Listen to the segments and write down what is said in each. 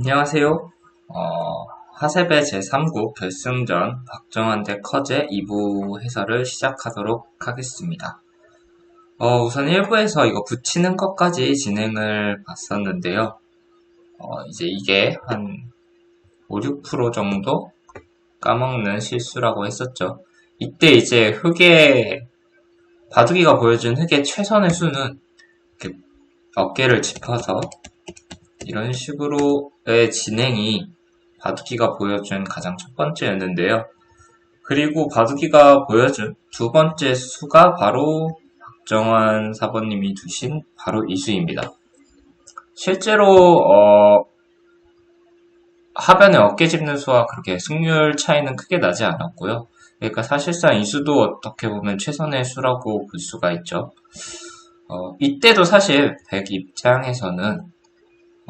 안녕하세요. 어, 하세배 제3구 결승전 박정환 대 커제 2부 해설을 시작하도록 하겠습니다. 어, 우선 1부에서 이거 붙이는 것까지 진행을 봤었는데요. 어, 이제 이게 한 5, 6% 정도 까먹는 실수라고 했었죠. 이때 이제 흑의 바둑이가 보여준 흑의 최선의 수는 어깨를 짚어서 이런 식으로의 진행이 바둑이가 보여준 가장 첫 번째였는데요. 그리고 바둑이가 보여준 두 번째 수가 바로 박정환 사번님이 두신 바로 이 수입니다. 실제로 어, 하변에 어깨 짚는 수와 그렇게 승률 차이는 크게 나지 않았고요. 그러니까 사실상 이 수도 어떻게 보면 최선의 수라고 볼 수가 있죠. 어, 이때도 사실 백 입장에서는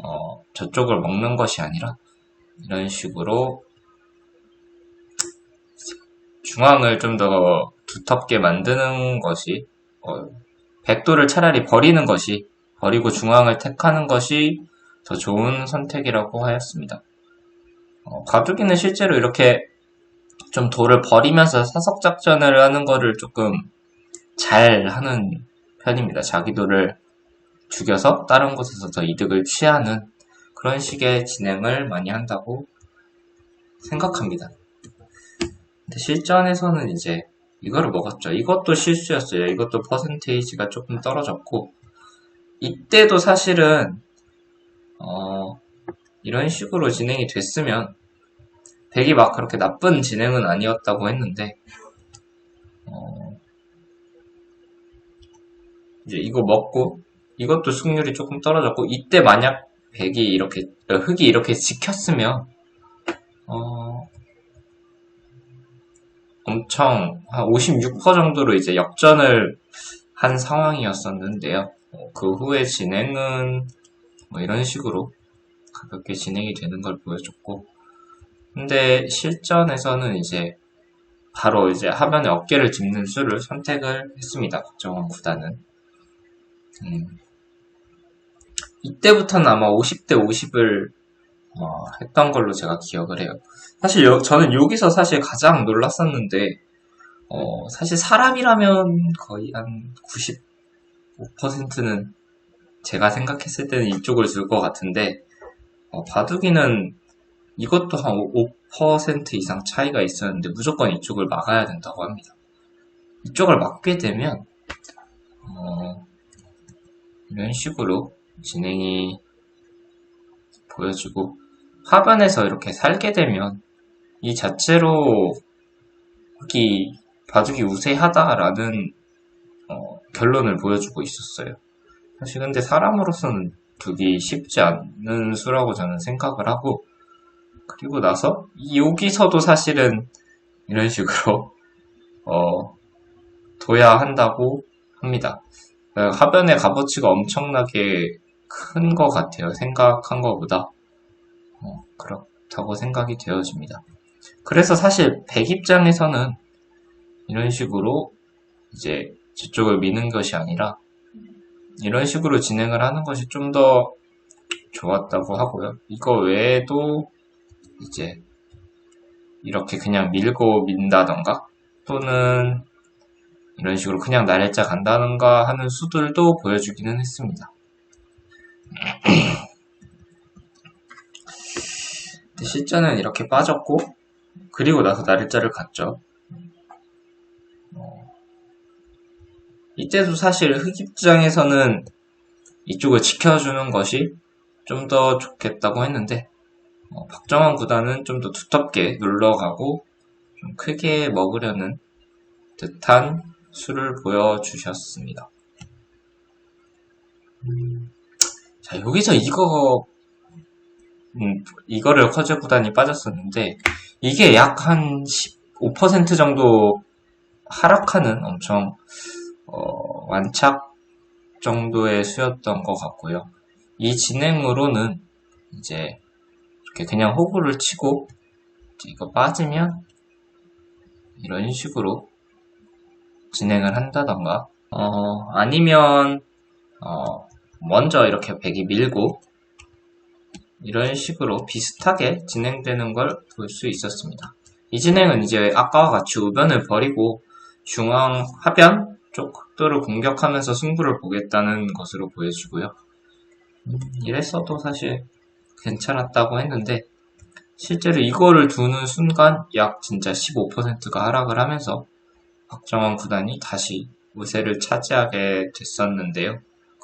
어, 저쪽을 먹는 것이 아니라 이런 식으로 중앙을 좀 더 두텁게 만드는 것이 어, 백도를 차라리 버리는 것이 버리고 중앙을 택하는 것이 더 좋은 선택이라고 하였습니다. 어, 바둑이는 실제로 이렇게 좀 돌을 버리면서 사석 작전을 하는 거를 조금 잘 하는 편입니다. 자기 돌을 죽여서 다른 곳에서 더 이득을 취하는 그런 식의 진행을 많이 한다고 생각합니다. 근데 실전에서는 이제 이거를 먹었죠. 이것도 실수였어요. 이것도 퍼센테이지가 조금 떨어졌고 이때도 사실은 어, 이런 식으로 진행이 됐으면 백이 막 그렇게 나쁜 진행은 아니었다고 했는데 어, 이제 이거 먹고 이것도 승률이 조금 떨어졌고 이때 만약 백이 이렇게 어, 흑이 이렇게 지켰으면 어, 엄청 한 56% 정도로 이제 역전을 한 상황이었었는데요. 어, 그 후에 진행은 뭐 이런 식으로 가볍게 진행이 되는 걸 보여줬고 근데 실전에서는 이제 바로 이제 화면에 어깨를 짚는 수를 선택을 했습니다. 박정원 구단은. 음. 이때부터는 아마 50대 50을 어, 했던 걸로 제가 기억을 해요. 사실 여, 저는 여기서 사실 가장 놀랐었는데 어, 사실 사람이라면 거의 한 95%는 제가 생각했을 때는 이쪽을 줄 것 같은데 어, 바둑이는 이것도 한 5% 이상 차이가 있었는데 무조건 이쪽을 막아야 된다고 합니다. 이쪽을 막게 되면 어, 이런 식으로 진행이 보여지고 화변에서 이렇게 살게 되면 이 자체로 여기 바둑이 우세하다라는 어, 결론을 보여주고 있었어요. 사실 근데 사람으로서는 두기 쉽지 않은 수라고 저는 생각을 하고 그리고 나서 여기서도 사실은 이런 식으로 어, 둬야 한다고 합니다. 하변의 값어치가 엄청나게 큰 것 같아요. 생각한 것보다. 어, 그렇다고 생각이 되어집니다. 그래서 사실 백 입장에서는 이런 식으로 이제 저쪽을 미는 것이 아니라 이런 식으로 진행을 하는 것이 좀 더 좋았다고 하고요. 이거 외에도 이제 이렇게 그냥 밀고 민다던가 또는 이런 식으로 그냥 날짜 간다는가 하는 수들도 보여주기는 했습니다. 실전은 이렇게 빠졌고 그리고 나서 날짜를 갔죠. 어, 이때도 사실 흑입장에서는 이쪽을 지켜주는 것이 좀 더 좋겠다고 했는데 어, 박정환 구단은 좀 더 두텁게 눌러가고 좀 크게 먹으려는 듯한 수를 보여주셨습니다. 음, 자, 여기서 이거, 음, 이거를 커제 구단이 빠졌었는데, 이게 약 한 15% 정도 하락하는 엄청, 어, 완착 정도의 수였던 것 같고요. 이 진행으로는 이제 이렇게 그냥 호구를 치고 이거 빠지면 이런 식으로 진행을 한다던가 어, 아니면 어, 먼저 이렇게 백이 밀고 이런 식으로 비슷하게 진행되는 걸 볼 수 있었습니다. 이 진행은 이제 아까와 같이 우변을 버리고 중앙 하변 쪽 각도를 공격하면서 승부를 보겠다는 것으로 보여지고요. 음, 이랬어도 사실 괜찮았다고 했는데 실제로 이거를 두는 순간 약 진짜 15%가 하락을 하면서 박정환 구단이 다시 우세를 차지하게 됐었는데요.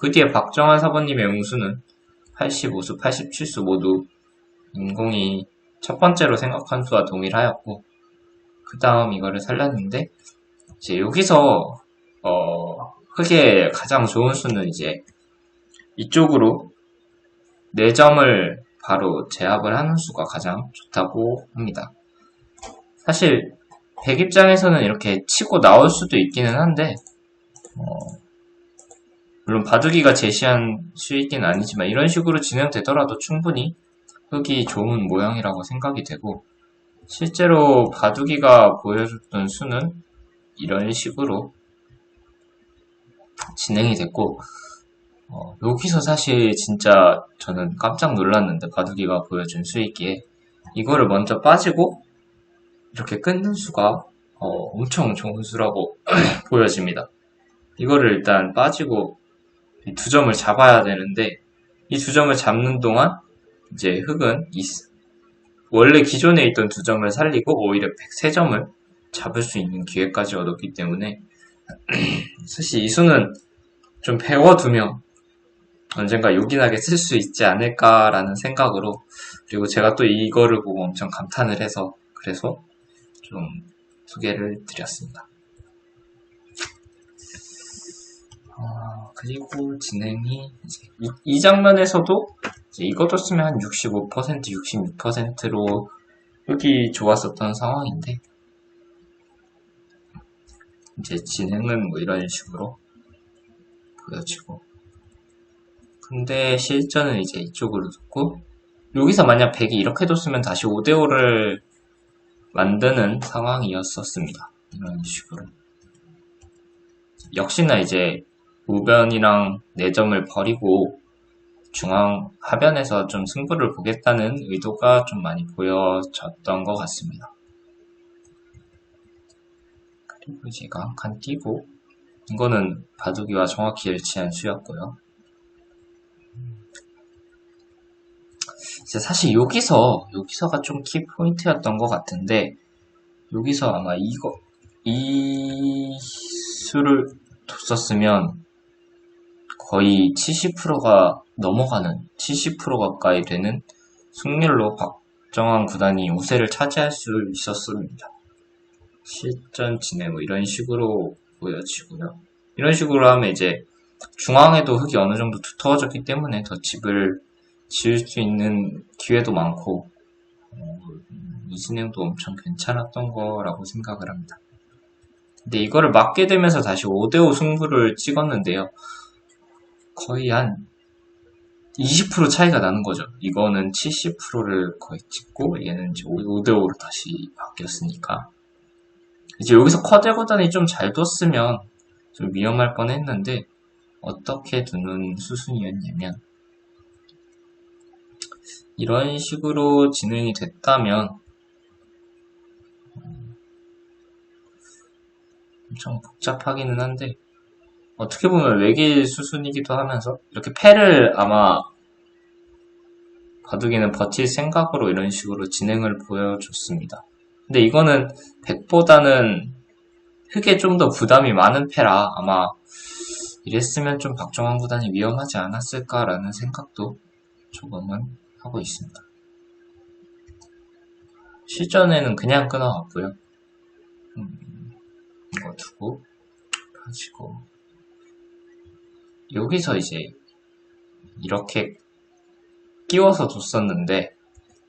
그 뒤에 박정환 사부님의 응수는 85수, 87수 모두 인공이 첫 번째로 생각한 수와 동일하였고 그 다음 이거를 살렸는데 이제 여기서 어 흑의 가장 좋은 수는 이제 이쪽으로 4점을 바로 제압을 하는 수가 가장 좋다고 합니다. 사실 백 입장에서는 이렇게 치고 나올 수도 있기는 한데 어, 물론 바둑이가 제시한 수이긴 아니지만 이런 식으로 진행되더라도 충분히 흙이 좋은 모양이라고 생각이 되고 실제로 바둑이가 보여줬던 수는 이런 식으로 진행이 됐고 어, 여기서 사실 진짜 저는 깜짝 놀랐는데 바둑이가 보여준 수익기에 이거를 먼저 빠지고 이렇게 끊는 수가 어, 엄청 좋은 수라고 보여집니다. 이거를 일단 빠지고 두 점을 잡아야 되는데 이 두 점을 잡는 동안 이제 이, 원래 기존에 있던 두 점을 살리고 오히려 103점을 잡을 수 있는 기회까지 얻었기 때문에 사실 이 수는 좀 배워두면 언젠가 요긴하게 쓸 수 있지 않을까라는 생각으로 그리고 제가 또 이거를 보고 엄청 감탄을 해서 그래서 좀 소개를 드렸습니다. 그리고 진행이 이, 이, 장면에서도 이것도 쓰면 한 65%, 66%로 여기 좋았었던 상황인데 이제 진행은 뭐 이런 식으로 보여지고 근데 실전은 이제 이쪽으로 뒀고 여기서 만약 100이 이렇게 뒀으면 다시 5대5를 만드는 상황이었었습니다. 이런 식으로 역시나 이제 우변이랑 내점을 버리고 중앙 하변에서 좀 승부를 보겠다는 의도가 좀 많이 보여졌던 것 같습니다. 그리고 제가 한 칸 띄고 이거는 바둑이와 정확히 일치한 수였고요. 사실 여기서 여기서가 좀 키 포인트였던 것 같은데 여기서 아마 이거 이 수를 뒀었으면 거의 70%가 넘어가는 70% 가까이 되는 승률로 박정환 구단이 우세를 차지할 수 있었습니다. 실전 진행 뭐 이런 식으로 보여지고요. 이런 식으로 하면 이제 중앙에도 흙이 어느 정도 두터워졌기 때문에 더 집을 지을 수 있는 기회도 많고 어, 이 진행도 엄청 괜찮았던 거라고 생각을 합니다. 근데 이거를 맞게 되면서 다시 5대5 승부를 찍었는데요. 거의 한 20% 차이가 나는 거죠. 이거는 70%를 거의 찍고 얘는 이제 5대5로 다시 바뀌었으니까 이제 여기서 커대고단이 좀 잘 뒀으면 좀 위험할 뻔 했는데 어떻게 두는 수순이었냐면 이런 식으로 진행이 됐다면 엄청 복잡하기는 한데 어떻게 보면 외길 수순이기도 하면서 이렇게 패를 아마 바둑이는 버틸 생각으로 이런 식으로 진행을 보여줬습니다. 근데 이거는 100보다는 흙에 좀 더 부담이 많은 패라 아마 이랬으면 좀 박정환 구단이 위험하지 않았을까라는 생각도 조금은 하고 있습니다. 실전에는 그냥 끊어갔고요. 음, 이거 두고 가지고 여기서 이제 이렇게 끼워서 뒀었는데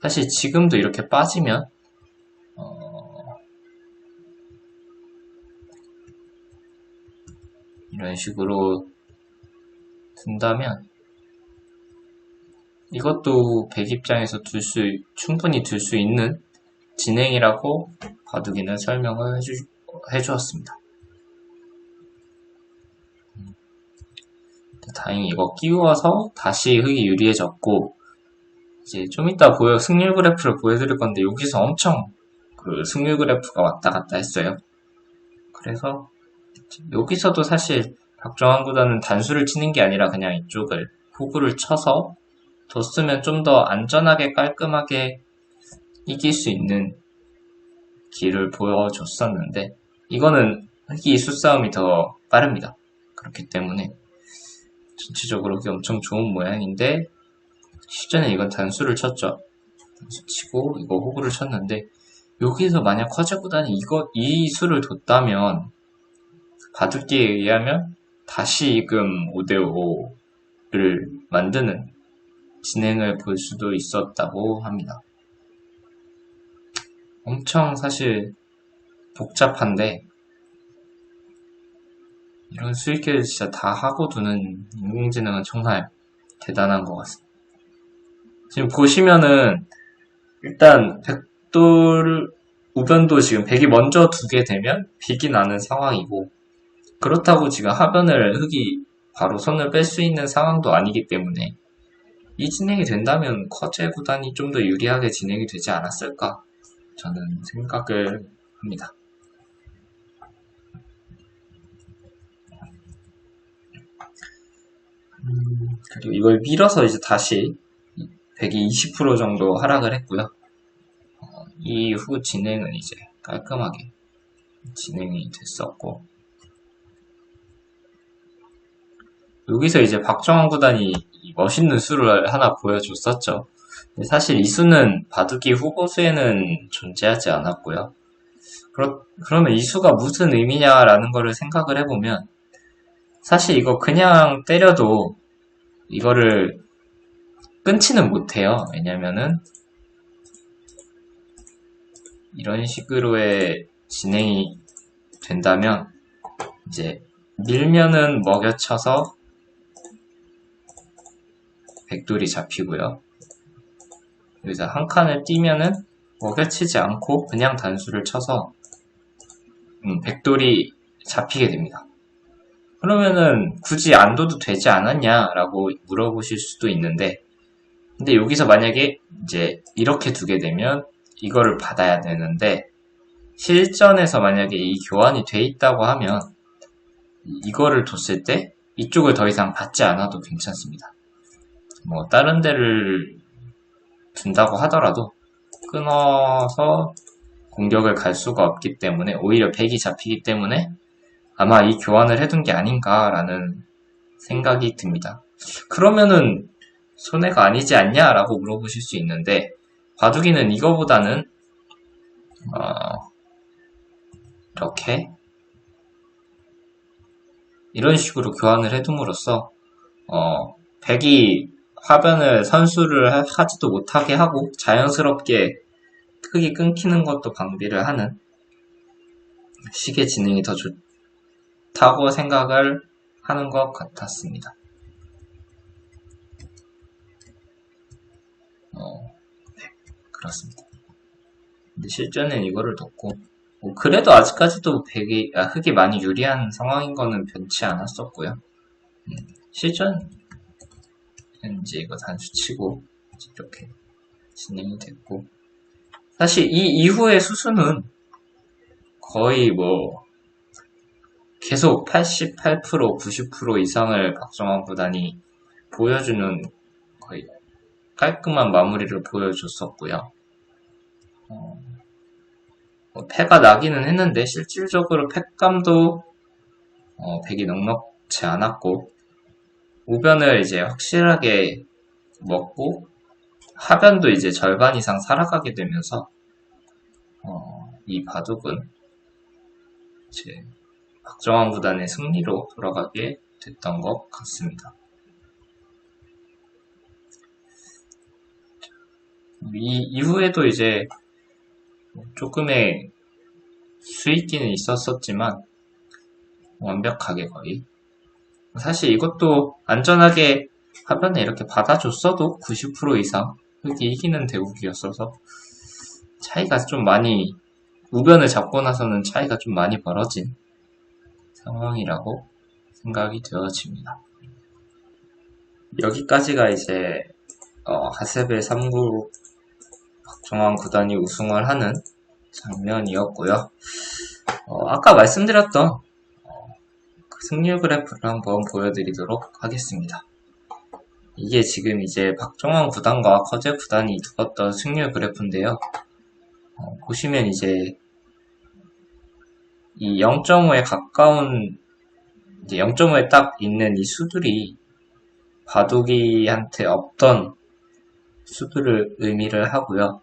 사실 지금도 이렇게 빠지면 어, 이런 식으로 둔다면 이것도 백 입장에서 둘 수, 충분히 둘 수 있는 진행이라고 바둑이는 설명을 해주, 해주었습니다. 다행히 이거 끼워서 다시 흙이 유리해졌고 이제 좀 이따 보여 승률 그래프를 보여드릴 건데 여기서 엄청 그 승률 그래프가 왔다 갔다 했어요. 그래서 여기서도 사실 박정환 구단은 단수를 치는 게 아니라 그냥 이쪽을 호구를 쳐서 뒀으면 좀 더 안전하게 깔끔하게 이길 수 있는 길을 보여줬었는데 이거는 흑이 수싸움이 더 빠릅니다. 그렇기 때문에 전체적으로 그게 엄청 좋은 모양인데 실전에 이건 단수를 쳤죠. 단수 치고 이거 호구를 쳤는데 여기서 만약 커제 구단이 이거 이 수를 뒀다면 바둑기에 의하면 다시금 5대5를 만드는 진행을 볼 수도 있었다고 합니다. 엄청 사실 복잡한데 이런 수익계를 진짜 다 하고 두는 인공지능은 정말 대단한 것 같습니다. 지금 보시면은 일단 백돌 우변도 지금 백이 먼저 두게 되면 빅이 나는 상황이고 그렇다고 지금 하변을 흑이 바로 손을 뺄 수 있는 상황도 아니기 때문에 이 진행이 된다면 커제 구단이 좀 더 유리하게 진행이 되지 않았을까 저는 생각을 합니다. 그리고 이걸 밀어서 이제 다시 120% 정도 하락을 했고요. 어, 이후 진행은 이제 깔끔하게 진행이 됐었고 여기서 이제 박정환 구단이 멋있는 수를 하나 보여줬었죠. 사실 이 수는 바둑기 후보수에는 존재하지 않았고요. 그러, 그러면 이 수가 무슨 의미냐라는 거를 생각을 해보면 사실 이거 그냥 때려도 이거를 끊지는 못해요. 왜냐면은 이런 식으로의 진행이 된다면 이제 밀면은 먹여쳐서 백돌이 잡히고요. 여기서 한 칸을 띄면은 먹여치지 않고 그냥 단수를 쳐서 음, 백돌이 잡히게 됩니다. 그러면은 굳이 안 둬도 되지 않았냐라고 물어보실 수도 있는데 근데 여기서 만약에 이제 이렇게 두게 되면 이거를 받아야 되는데 실전에서 만약에 이 교환이 돼 있다고 하면 이거를 뒀을 때 이쪽을 더 이상 받지 않아도 괜찮습니다. 뭐 다른 데를 둔다고 하더라도 끊어서 공격을 갈 수가 없기 때문에 오히려 백이 잡히기 때문에 아마 이 교환을 해둔 게 아닌가라는 생각이 듭니다. 그러면은 손해가 아니지 않냐라고 물어보실 수 있는데 바둑이는 이거보다는 어, 이렇게 이런 식으로 교환을 해둠으로써 어, 백이 화변을 선수를 하지도 못하게 하고 자연스럽게 크게 끊기는 것도 방비를 하는 시계 진행이 더 좋 다고 생각을 하는 것 같았습니다. 어, 네, 그렇습니다. 근데 실전엔 이거를 뒀고, 뭐 그래도 아직까지도 백이, 아, 흑이 많이 유리한 상황인 거는 변치 않았었고요. 음, 실전, 이제 이거 단수 치고 이렇게 진행이 됐고 사실 이 이후의 수수는 거의 뭐 계속 88% 90% 이상을 박정환 구단이 보여주는 거의 깔끔한 마무리를 보여줬었고요. 어, 뭐 패가 나기는 했는데 실질적으로 패감도 어, 백이 넉넉지 않았고 우변을 이제 확실하게 먹고 하변도 이제 절반 이상 살아가게 되면서 어, 이 바둑은 이제 박정환 구단의 승리로 돌아가게 됐던 것 같습니다. 이 이후에도 이제 조금의 수익기는 있었었지만 완벽하게 거의 사실 이것도 안전하게 화면에 이렇게 받아줬어도 90% 이상 흑이 이기는 대국이었어서 차이가 좀 많이 우변을 잡고 나서는 차이가 좀 많이 벌어진 상황이라고 생각이 되어집니다. 여기까지가 이제 어, 하세베 3구 박종환 구단이 우승을 하는 장면이었고요. 어, 아까 말씀드렸던 어, 그 승률 그래프를 한번 보여드리도록 하겠습니다. 이게 지금 이제 박종환 구단과 커제 구단이 두었던 승률 그래프인데요. 어, 보시면 이제 이 0.5에 가까운 이제 0.5에 딱 있는 이 수들이 바둑이한테 없던 수들을 의미를 하고요.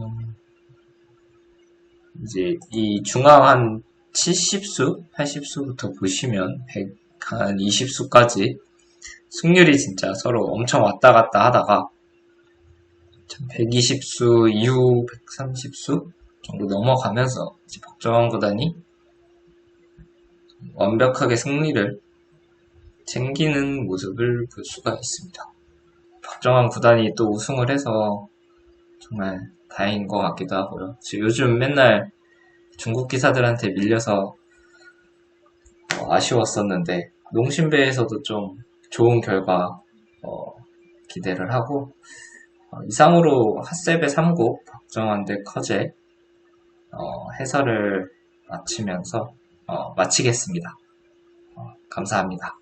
음, 이제 이 중앙 한 70수, 80수부터 보시면 100, 한 20수까지 승률이 진짜 서로 엄청 왔다 갔다 하다가 120수 이후 130수 정도 넘어가면서 이제 박정환 구단이 완벽하게 승리를 챙기는 모습을 볼 수가 있습니다. 박정환 구단이 또 우승을 해서 정말 다행인 것 같기도 하고요. 요즘 맨날 중국 기사들한테 밀려서 어, 아쉬웠었는데 농심배에서도 좀 좋은 결과 어, 기대를 하고 어, 이상으로 핫셉의 3곡 박정환 대 커제 어, 해설을 마치면서 어, 마치겠습니다. 어, 감사합니다.